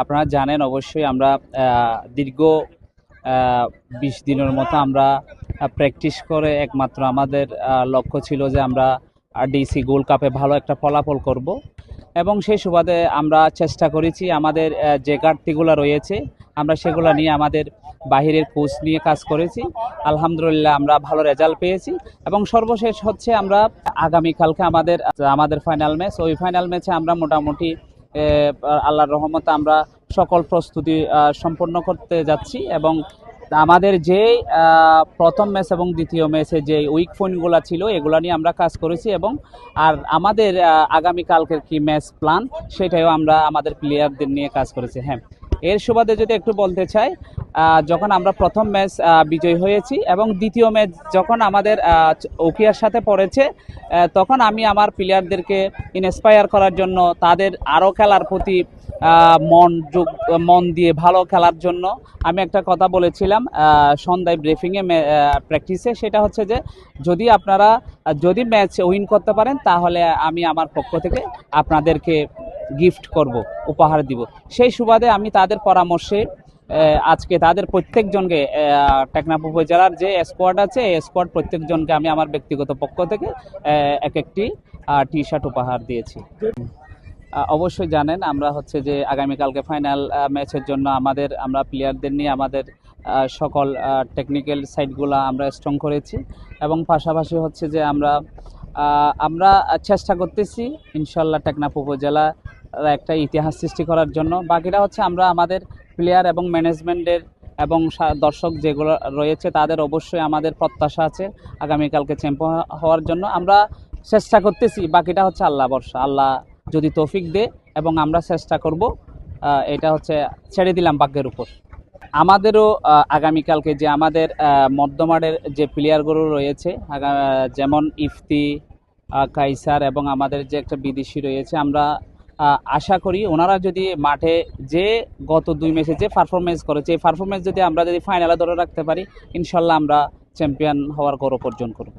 আপনারা জানেন অবশ্যই আমরা দীর্ঘ বিশ দিনের মতো আমরা প্র্যাকটিস করে একমাত্র আমাদের লক্ষ্য ছিল যে আমরা ডিসি গোল্ড কাপে ভালো একটা ফলাফল করব। এবং সেই সুবাদে আমরা চেষ্টা করেছি আমাদের যে ঘাটতিগুলো রয়েছে, আমরা সেগুলো নিয়ে আমাদের বাহিরের কোচ নিয়ে কাজ করেছি। আলহামদুলিল্লাহ আমরা ভালো রেজাল্ট পেয়েছি এবং সর্বশেষ হচ্ছে আমরা আগামীকালকে আমাদের আমাদের ফাইনাল ম্যাচ ওই ফাইনাল ম্যাচে আমরা মোটামুটি আল্লাহর রহমতে আমরা সকল প্রস্তুতি সম্পন্ন করতে যাচ্ছি এবং আমাদের যে প্রথম ম্যাচ এবং দ্বিতীয় ম্যাচে যে উইক পয়েন্টগুলো ছিল, এগুলো নিয়ে আমরা কাজ করেছি এবং আর আমাদের আগামী আগামীকালকের কি ম্যাচ প্ল্যান সেটাও আমরা আমাদের প্লেয়ারদের নিয়ে কাজ করেছি। হ্যাঁ এর সুবাদে যদি একটু বলতে চাই যখন আমরা প্রথম ম্যাচ বিজয় হয়েছি এবং দ্বিতীয় ম্যাচ যখন আমাদের ওকিয়ার সাথে পড়েছে তখন আমি আমার প্লেয়ারদেরকে ইন্সপায়ার করার জন্য, তাদের আরও খেলার প্রতি মন যোগ, মন দিয়ে ভালো খেলার জন্য আমি একটা কথা বলেছিলাম সন্ধ্যায় ব্রিফিংয়ে প্র্যাকটিসে সেটা হচ্ছে যে, যদি আপনারা, যদি ম্যাচ উইন করতে পারেন, তাহলে আমি আমার পক্ষ থেকে আপনাদেরকে গিফট করব, উপহার দিব। সেই সুবাদে আমি তাদের পরামর্শে আজকে তাদের প্রত্যেকজনকে টেকনাফ উপজেলার যে স্কোয়াড আছে, এই স্কোয়াড প্রত্যেকজনকে আমি আমার ব্যক্তিগত পক্ষ থেকে এক একটি টি শার্ট উপহার দিয়েছি। অবশ্যই জানেন, আমরা হচ্ছে যে আগামীকালকে ফাইনাল ম্যাচের জন্য আমাদের, আমরা প্লেয়ারদের নিয়ে আমাদের সকল টেকনিক্যাল সাইডগুলো আমরা স্ট্রং করেছি। এবং পাশাপাশি হচ্ছে যে আমরা আমরা চেষ্টা করতেছি, ইনশাল্লাহ টেকনাফ উপজেলা একটা ইতিহাস সৃষ্টি করার জন্য। বাকিটা হচ্ছে আমরা আমাদের প্লেয়ার এবং ম্যানেজমেন্টের এবং দর্শক যেগুলো রয়েছে, তাদের অবশ্যই আমাদের প্রত্যাশা আছে আগামীকালকে চ্যাম্পিয়ন হওয়ার জন্য। আমরা চেষ্টা করতেছি, বাকিটা হচ্ছে আল্লাহ বর্ষা আল্লাহ যদি তৌফিক দে এবং আমরা চেষ্টা করব এটা হচ্ছে ছেড়ে দিলাম ভাগ্যের উপর। আমাদেরও আগামীকালকে যে আমাদের মধ্যমাঠের যে প্লেয়ারগুলো রয়েছে যেমন ইফতি কাইসার এবং আমাদের যে একটা বিদেশি রয়েছে, আমরা আশা করি ওনারা যদি মাঠে যে গত দুই ম্যাচে যে পারফরমেন্স করেছে, এই পারফরমেন্স যদি আমরা যদি ফাইনালে ধরে রাখতে পারি, ইনশাল্লাহ আমরা চ্যাম্পিয়ন হওয়ার গৌরব অর্জন করব।